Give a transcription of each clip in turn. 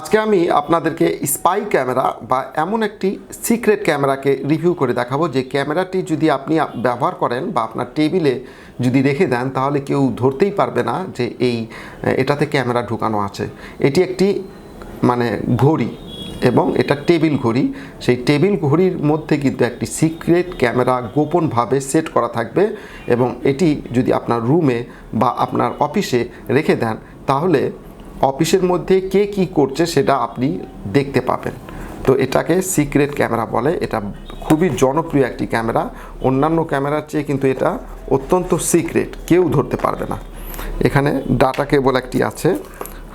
আজকে আমি আপনাদেরকে স্পাই ক্যামেরা বা এমন একটি সিক্রেট ক্যামেরাকে রিভিউ করে দেখাবো। যে ক্যামেরাটি যদি আপনি ব্যবহার করেন বা আপনার টেবিলে যদি রেখে দেন, তাহলে কেউ ধরতেই পারবে না যে এই এটাতে ক্যামেরা ঢুকানো আছে। এটি একটি মানে ঘড়ি এবং এটা টেবিল ঘড়ি। সেই টেবিল ঘড়ির মধ্যে কিন্তু একটি সিক্রেট ক্যামেরা গোপনভাবে সেট করা থাকবে এবং এটি যদি আপনার রুমে বা আপনার অফিসে রেখে দেন, তাহলে অফিসের মধ্যে কে কি করছে সেটা আপনি দেখতে পাবেন। তো এটাকে সিক্রেট ক্যামেরা বলে। এটা খুবই জনপ্রিয় একটি ক্যামেরা। অন্যান্য ক্যামেরার চেয়ে কিন্তু এটা অত্যন্ত সিক্রেট। কেউ ধরতে পারবে না। এখানে ডাটা কেবল একটি আছে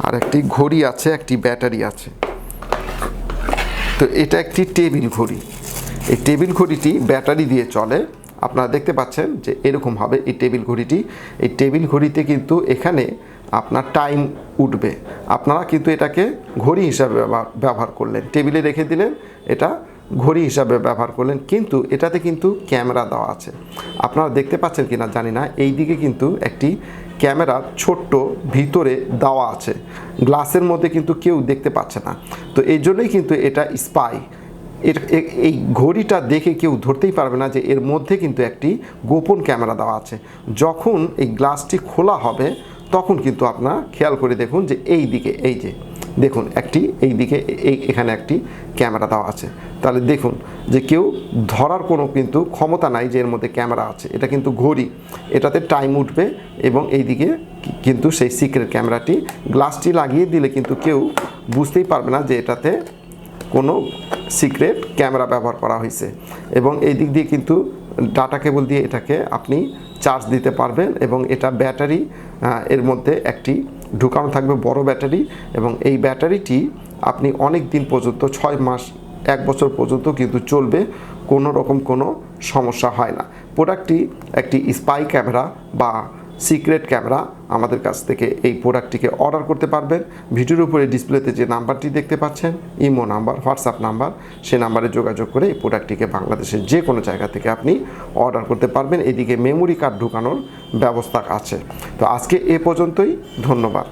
আর একটি ঘড়ি আছে, একটি ব্যাটারি আছে। তো এটা একটি টেবিল ঘড়ি। এই টেবিল ঘড়িটি ব্যাটারি দিয়ে চলে। আপনারা দেখতে পাচ্ছেন যে এরকম হবে এই টেবিল ঘড়িটি। এই টেবিল ঘড়িতে কিন্তু এখানে আপনার টাইম উঠবে। আপনারা কিন্তু এটাকে ঘড়ি হিসাবে ব্যবহার- করলেন। টেবিলে রেখে দিলেন, এটা ঘড়ি হিসাবে ব্যবহার করলেন। কিন্তু এটাতে কিন্তু ক্যামেরা দেওয়া আছে। আপনারা দেখতে পাচ্ছেন কিনা জানি না, এই দিকে কিন্তু একটি ক্যামেরা ছোট্ট ভিতরে দেওয়া আছে। গ্লাসের মধ্যে কিন্তু কেউ দেখতে পাচ্ছে না। তো এই জন্যই কিন্তু এটা স্পাই এর এই ঘড়িটা দেখে কেউ ধরতেই পারবে না যে এর মধ্যে কিন্তু একটি গোপন ক্যামেরা দেওয়া আছে। যখন এই গ্লাসটি খোলা হবে, তখন কিন্তু আপনারা খেয়াল করে দেখুন যে এই দিকে, এই যে, দেখুন একটি, এই দিকে, এই, এখানে একটি ক্যামেরা দেওয়া আছে। তাহলে দেখুন যে কেউ ধরার কোনো কিন্তু ক্ষমতা নাই যে এর মধ্যে ক্যামেরা আছে। এটা কিন্তু ঘড়ি। এটাতে টাইম উঠবে এবং এই দিকে কিন্তু সেই সিক্রেট ক্যামেরাটি, গ্লাসটি লাগিয়ে দিলে কিন্তু কেউ বুঝতেই পারবে না যে এটাতে কোনো সিক্রেট ক্যামেরা ব্যবহার করা হয়েছে। এবং এই দিক দিয়ে কিন্তু ডাটা কেবল দিয়ে এটাকে আপনি চার্জ দিতে পারবেন এবং এটা ব্যাটারি এর মধ্যে একটি ঢুকানো থাকবে, বড় ব্যাটারি। এবং এই ব্যাটারিটি আপনি অনেক দিন পর্যন্ত, ছয় মাস, এক বছর পর্যন্ত কিন্তু চলবে, কোনো রকম কোনো সমস্যা হয় না। প্রোডাক্টটি একটি স্পাই ক্যামেরা বা সিক্রেট ক্যামেরা আমাদের কাছ থেকে এই প্রোডাক্টটিকে অর্ডার করতে পারবেন। ভিডিওর উপরে ডিসপ্লেতে যে নাম্বারটি দেখতে পাচ্ছেন, ইমো নাম্বার, হোয়াটসঅ্যাপ নাম্বার, সে নাম্বারে যোগাযোগ করে এই প্রোডাক্টটিকে বাংলাদেশের যে কোনো জায়গা থেকে আপনি অর্ডার করতে পারবেন। এদিকে মেমোরি কার্ড ঢুকানোর ব্যবস্থা আছে। তো আজকে এ পর্যন্তই, ধন্যবাদ।